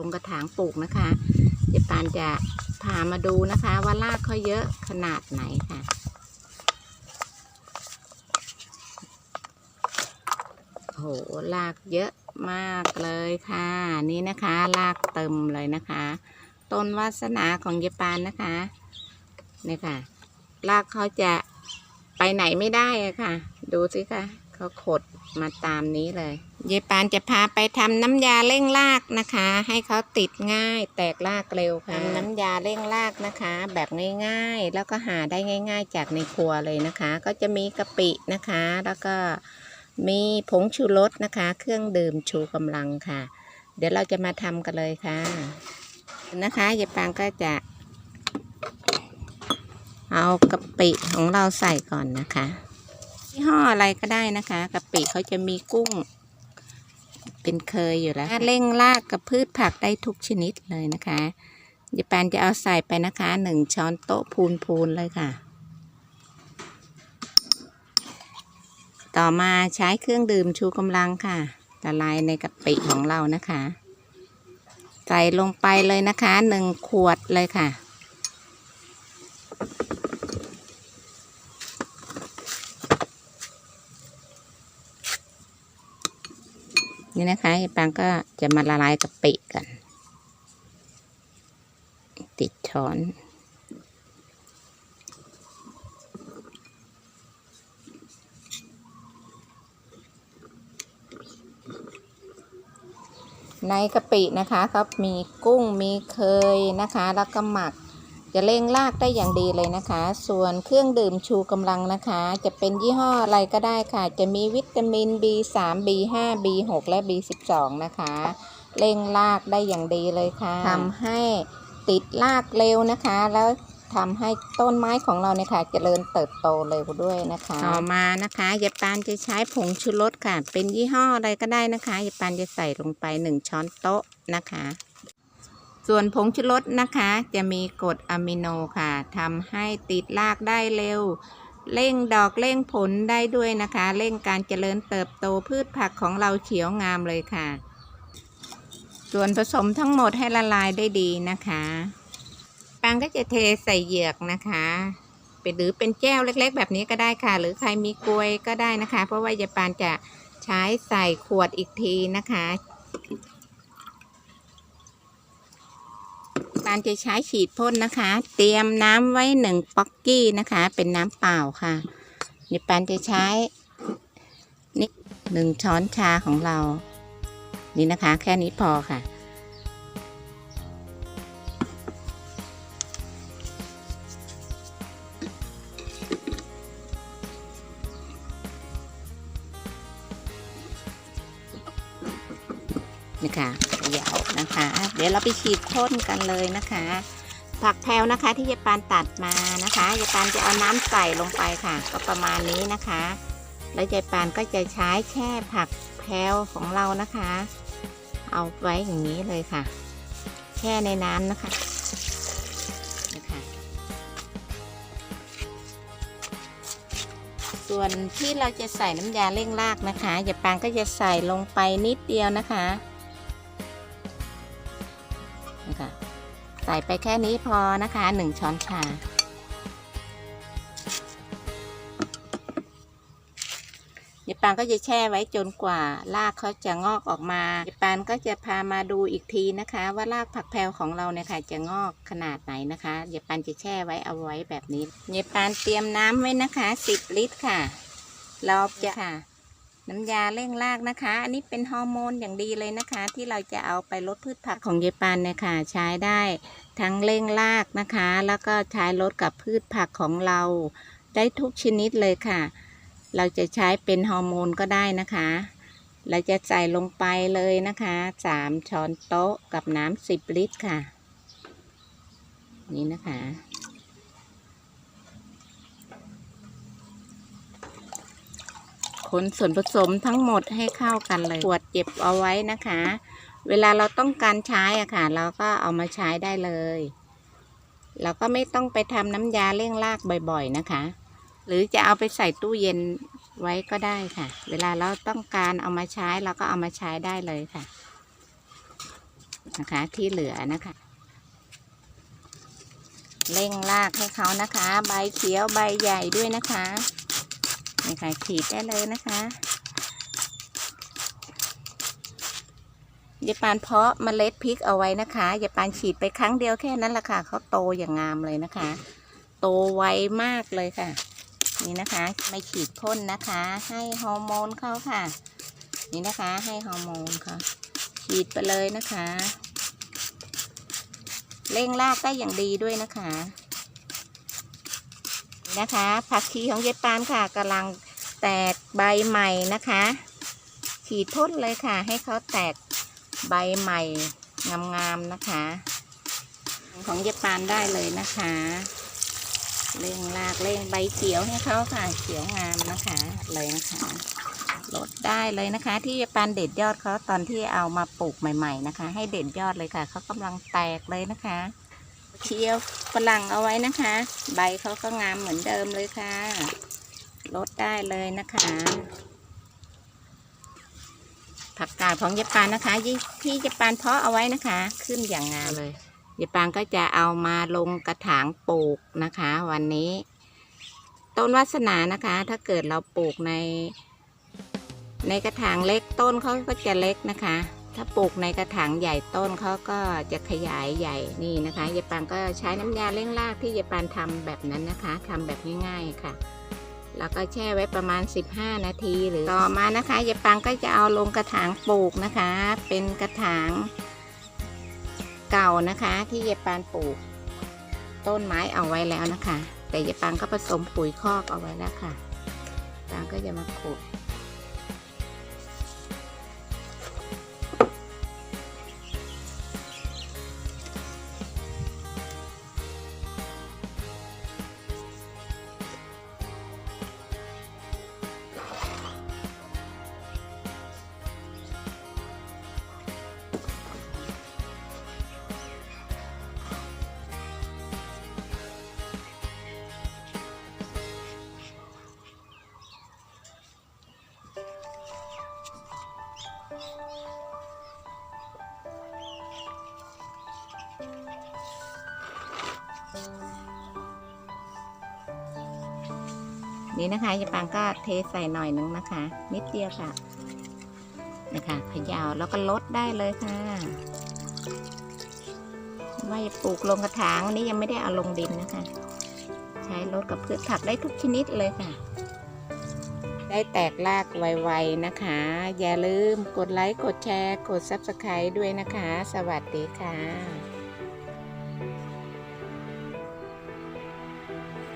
ลงกระถางปลูกนะคะเยปานจะพามาดูนะคะว่ารากเขาเยอะขนาดไหนค่ะ โอ้โหรากเยอะมากเลยค่ะ นี่นะคะรากเต็มเลยนะคะ ต้นวาสนาของเยายปานนะคะนี่ค่ะรากเขาจะไปไหนไม่ได้อะค่ะ ดูสิคะเขาขดมาตามนี้เลย เยายปานจะพาไปทำน้ำยาเร่งรากนะคะ ให้เขาติดง่ายแตกรากเร็วค่ะทำน้ำยาเร่งรากนะคะ แบบง่ายๆ แล้วก็หาได้ง่าย ๆ จากในครัวเลยนะคะ ก็จะมีกะปินะคะ แล้วก็มีผงชูรสนะคะ เครื่องดื่มชูกำลังค่ะ เดี๋ยวเราจะมาทำกันเลยค่ะ นะคะยายปางก็จะเอากะปิของเราใส่ก่อนนะคะยี่ห้ออะไรก็ได้นะคะกะปิเขาจะมีกุ้ง เป็นเคยอยู่แล้วเร่งรากกับพืชผักได้ทุกชนิดเลยนะคะยายปานจะเอาใส่ไปนะคะหนึ่งช้อนโต๊ะพูนๆเลยค่ะ ต่อมาใช้เครื่องดื่มชูกำลังค่ะละลายในกะปิของเรานะคะ ใส่ลงไปเลยนะคะหนึ่งขวดเลยค่ะ นี่นะคะยายปางก็จะมาละลายกะปิกัน ติดช้อนในกะปินะคะครับมีกุ้งมีเคยนะคะ แล้วก็หมัก จะเร่งรากได้อย่างดีเลยนะคะ ส่วนเครื่องดื่มชูกำลังนะคะ จะเป็นยี่ห้ออะไรก็ได้ค่ะ จะมีวิตามิน B3 B5 B6 และ B12 นะคะ เร่งรากได้อย่างดีเลยค่ะทำให้ติดรากเร็วนะคะ แล้วทำให้ต้นไม้ของเราเนี่ยค่ะเจริญเติบโตเร็วด้วยนะคะ ต่อมานะคะยายปานจะใช้ผงชูรสค่ะ เป็นยี่ห้ออะไรก็ได้นะคะยายปานจะใส่ลงไปหนึ่งช้อนโต๊ะนะคะ ส่วนผงชูรสนะคะ จะมีกรดอะมิโนค่ะทำให้ติดรากได้เร็ว เร่งดอกเร่งผลได้ด้วยนะคะ เร่งการเจริญเติบโตพืชผักของเราเขียวงามเลยค่ะ ส่วนผสมทั้งหมดให้ละลายได้ดีนะคะปังก็จะเทใส่เหยือกนะคะเป็นหรือเป็นแก้วเล็ก ๆ แบบนี้ก็ได้ค่ะ หรือใครมีกลวยก็ได้นะคะ เพราะว่ายาปานจะใช้ใส่ขวดอีกทีนะคะ ปานจะใช้ฉีดพ่นนะคะ เตรียมน้ำไว้หนึ่งป๊อกกี้นะคะ เป็นน้ำเปล่าค่ะเดี๋ยวปานจะใช้นี่หนึ่งช้อนชาของเรา นี่นะคะ แค่นี้พอค่ะนี่ค่ะ เขยวนะคะ เดี๋ยวเราไปฉีดพ่นกันเลยนะคะ ผักแพรวนะคะที่ยายปานตัดมานะคะยายปานจะเอาน้ำใส่ลงไปค่ะ ก็ประมาณนี้นะคะ แล้วยายปานก็จะใช้แค่ผักแพรวของเรานะคะ เอาไว้อย่างนี้เลยค่ะ แช่ในน้ำนะคะนะคะส่วนที่เราจะใส่น้ำยาเร่งรากนะคะยายปานก็จะใส่ลงไปนิดเดียวนะคะ ส่ไปแค่นี้พอนะคะหนึ่งช้อนชายายปานก็จะแช่ไว้จนกว่า รากเขาจะงอกออกมายายปานก็จะพามาดูอีกทีนะคะ ว่ารากผักแพรวของเราเนี่ยค่ะจะงอกขนาดไหนนะคะยายปานจะแช่ไว้เอาไว้แบบนี้ยายปานเตรียมน้ำไว้นะคะ 10 ลิตรค่ะ เราจะค่ะ น้ำยาเร่งรากนะคะ อันนี้เป็นฮอร์โมนอย่างดีเลยนะคะ ที่เราจะเอาไปลดพืชผักของเยปานเนี่ยค่ะ ใช้ได้ทั้งเร่งรากนะคะ แล้วก็ใช้ลดกับพืชผักของเรา ได้ทุกชนิดเลยค่ะ เราจะใช้เป็นฮอร์โมนก็ได้นะคะ เราจะใส่ลงไปเลยนะคะสามช้อนโต๊ะกับน้ำสิบลิตรค่ะ นี่นะคะ คนส่วนผสมทั้งหมดให้เข้ากันเลยขวดเก็บเอาไว้นะคะ เวลาเราต้องการใช้อะค่ะ เราก็เอามาใช้ได้เลยเราก็ไม่ต้องไปทำน้ำยาเร่งรากบ่อยๆนะคะ หรือจะเอาไปใส่ตู้เย็นไว้ก็ได้ค่ะ เวลาเราต้องการเอามาใช้เราก็เอามาใช้ได้เลยค่ะ นะคะ ที่เหลือนะคะเร่งรากให้เขานะคะ ใบเขียวใบใหญ่ด้วยนะคะ นี่ค่ะฉีดได้เลยนะคะยายปานเพาะเมล็ดพริกเอาไว้นะคะยายปานฉีดไปครั้งเดียวแค่นั้นละค่ะเขาโตอย่างงามเลยนะคะ โตไวมากเลยค่ะ นี่นะคะไม่ฉีดพ่นนะคะ ให้ฮอร์โมนเขาค่ะ นี่นะคะให้ฮอร์โมนเขาฉีดไปเลยนะคะเร่งรากได้อย่างดีด้วยนะคะ นะคะ ผักชีของเยายปานค่ะกำลังแตกใบใหม่นะคะ ฉีดพ่นเลยค่ะ ให้เขาแตกใบใหม่งามๆนะคะ ของเยายปานได้เลยนะคะเร่งรากเร่งใบเขียวให้เขาค่ะ เขียวงามนะคะเลยนะคะลดได้เลยนะคะ ที่ปานเด็ดยอดเขาตอนที่เอามาปลูกใหม่ ๆ นะคะ ให้เด็ดยอดเลยค่ะเขากำลังแตกเลยนะคะ เคี่ยวฝรั่งเอาไว้นะคะ ใบเขาก็งามเหมือนเดิมเลยค่ะลดได้เลยนะคะ ผักกาดของเยปานนะคะที่ที่เยปานเพาะเอาไว้นะคะ ขึ้นอย่างงามเลยยายปางก็จะเอามาลงกระถางปลูกนะคะ วันนี้ ต้นวาสนานะคะ ถ้าเกิดเราปลูกใน ในกระถางเล็กต้นเขาก็จะเล็กนะคะ ถ้าปลูกในกระถางใหญ่ต้นเขาก็จะขยายใหญ่นี่นะคะยายปางก็ใช้น้ำยาเร่งรากที่ยายปางทำแบบนั้นนะคะทำแบบง่ายๆค่ะ แล้วก็แช่ไว้ประมาณ 15 นาทีหรือต่อมานะคะยายปางก็จะเอาลงกระถางปลูกนะคะ เป็นกระถางเก่านะคะที่ยายปานปลูก ต้นไม้เอาไว้แล้วนะคะ แต่ยายปานก็ผสมปุ๋ยคอกเอาไว้แล้วค่ะปางก็จะมาขุด นี่นะคะยายปางก็เทใส่หน่อยนึงนะคะ นิดเดียวค่ะนะคะเขยาวแล้วก็ลดได้เลยค่ะว่าจะปลูกลงกระถางอันนี้ยังไม่ได้เอาลงดินนะคะ ใช้ลดกับพืชผักได้ทุกชนิดเลยค่ะ ได้แตกรากไวๆนะคะ อย่าลืมกดไลค์ กดแชร์ กด Subscribe ด้วยนะคะ สวัสดีค่ะ